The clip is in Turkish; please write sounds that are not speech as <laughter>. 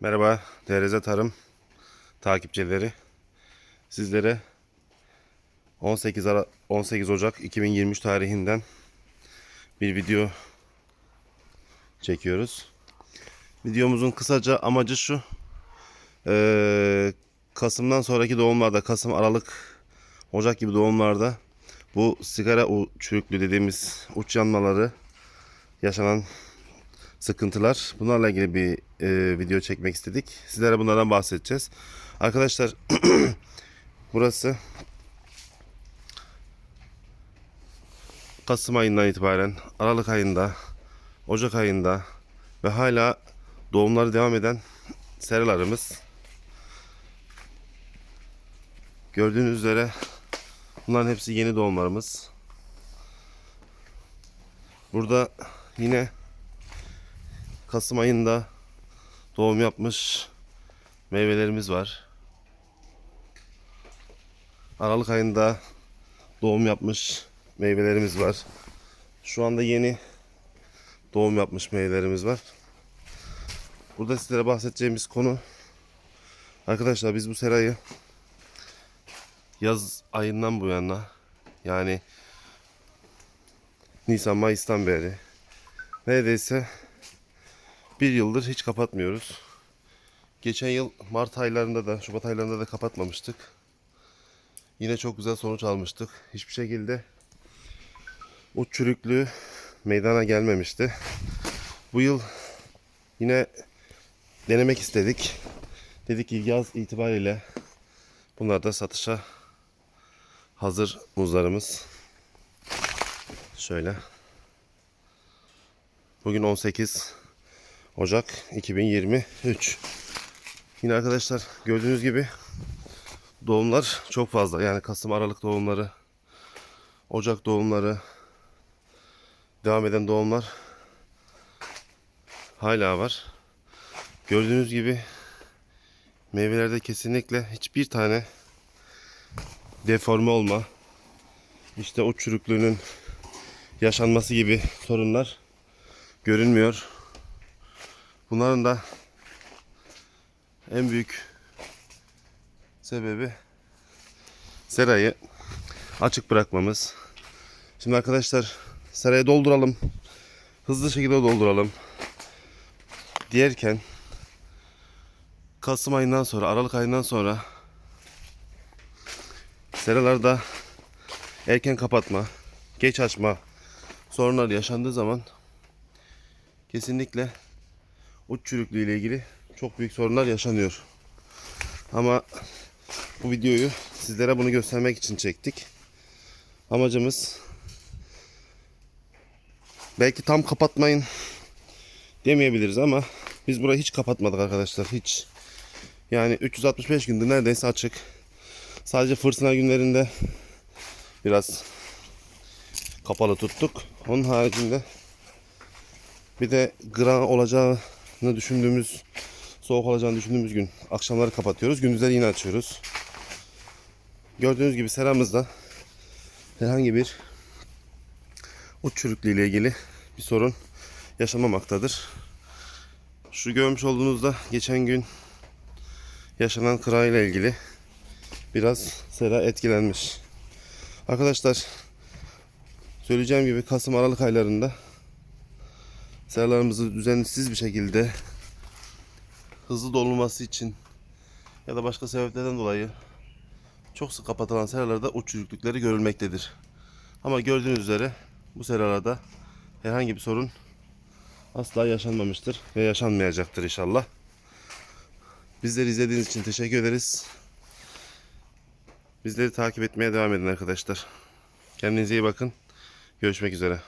Merhaba DRZ Tarım takipçileri. Sizlere 18 Ara 18 Ocak 2023 tarihinden bir video çekiyoruz. Videomuzun kısaca amacı şu. Ee, Kasım'dan sonraki doğumlarda, Kasım, Aralık, Ocak gibi doğumlarda bu sigara çürüklü dediğimiz uç yanmaları yaşanan sıkıntılar. Bunlarla ilgili bir e, video çekmek istedik. Sizlere bunlardan bahsedeceğiz. Arkadaşlar <clears throat> burası Kasım ayından itibaren Aralık ayında, Ocak ayında ve hala doğumları devam eden seralarımız. Gördüğünüz üzere bunların hepsi yeni doğumlarımız. Burada yine Kasım ayında doğum yapmış meyvelerimiz var. Aralık ayında doğum yapmış meyvelerimiz var. Şu anda yeni doğum yapmış meyvelerimiz var. Burada sizlere bahsedeceğimiz konu arkadaşlar biz bu serayı yaz ayından bu yana yani Nisan Mayıs'tan beri neredeyse bir yıldır hiç kapatmıyoruz. Geçen yıl Mart aylarında da Şubat aylarında da kapatmamıştık. Yine çok güzel sonuç almıştık. Hiçbir şekilde uç çürüklüğü meydana gelmemişti. Bu yıl yine denemek istedik. Dedik ki yaz itibariyle bunlar da satışa hazır muzlarımız. Şöyle. Bugün 18 Ocak 2023. Yine arkadaşlar gördüğünüz gibi doğumlar çok fazla. Yani Kasım Aralık doğumları, Ocak doğumları, devam eden doğumlar hala var. Gördüğünüz gibi meyvelerde kesinlikle hiçbir tane deforme olma, işte o çürüklüğünün yaşanması gibi sorunlar görünmüyor. Bunların da en büyük sebebi serayı açık bırakmamız. Şimdi arkadaşlar serayı dolduralım. Hızlı şekilde dolduralım. Diyerken Kasım ayından sonra, Aralık ayından sonra seralarda erken kapatma, geç açma sorunlar yaşandığı zaman kesinlikle uç çürüklüğü ile ilgili çok büyük sorunlar yaşanıyor. Ama bu videoyu sizlere bunu göstermek için çektik. Amacımız belki tam kapatmayın demeyebiliriz ama biz burayı hiç kapatmadık arkadaşlar. Hiç. Yani 365 gündür neredeyse açık. Sadece fırtına günlerinde biraz kapalı tuttuk. Onun haricinde bir de gran olacağını düşündüğümüz, soğuk olacağını düşündüğümüz gün akşamları kapatıyoruz. Gündüzleri yine açıyoruz. Gördüğünüz gibi seramızda herhangi bir uç çürüklüğü ile ilgili bir sorun yaşamamaktadır. Şu görmüş olduğunuzda geçen gün yaşanan kıra ile ilgili biraz sera etkilenmiş. Arkadaşlar söyleyeceğim gibi Kasım Aralık aylarında seralarımızı düzensiz bir şekilde hızlı dolması için ya da başka sebeplerden dolayı çok sık kapatılan seralarda uç görülmektedir. Ama gördüğünüz üzere bu seralarda herhangi bir sorun asla yaşanmamıştır ve yaşanmayacaktır inşallah. Bizleri izlediğiniz için teşekkür ederiz. Bizleri takip etmeye devam edin arkadaşlar. Kendinize iyi bakın. Görüşmek üzere.